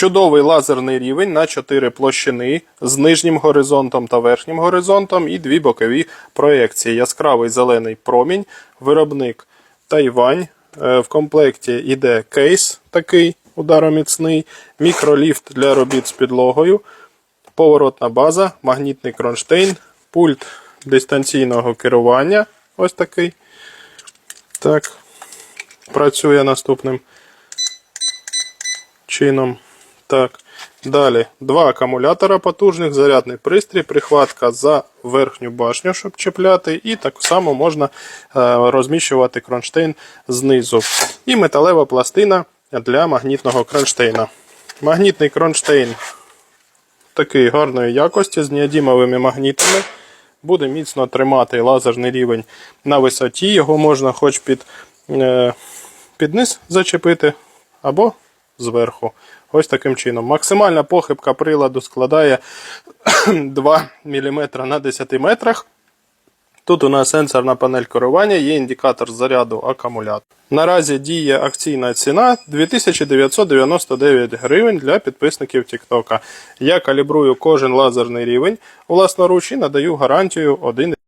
Чудовий лазерний рівень на 4 площини з нижнім горизонтом та верхнім горизонтом і дві бокові проекції. Яскравий зелений промінь, виробник Тайвань. Е, В комплекті йде кейс такий удароміцний, мікроліфт для робіт з підлогою, поворотна база, магнітний кронштейн, пульт дистанційного керування. Ось такий. Так, працює наступним чином. Так. Далі два акумулятора потужних, зарядний пристрій, прихватка за верхню башню, щоб чіпляти, і так само можна е, розміщувати кронштейн знизу. І металева пластина для магнітного кронштейна. Магнітний кронштейн такої гарної якості з неодімовими магнітами. Буде міцно тримати лазерний рівень на висоті. Його можна хоч під, е, під низ зачепити або зверху. Ось таким чином. Максимальна похибка приладу складає 2 мм на 10 метрах. Тут у нас сенсорна панель керування, є індикатор заряду акумулятора. Наразі діє акційна ціна 2999 гривень для підписників TikTok. Я калібрую кожен лазерний рівень власноруч і надаю гарантію 1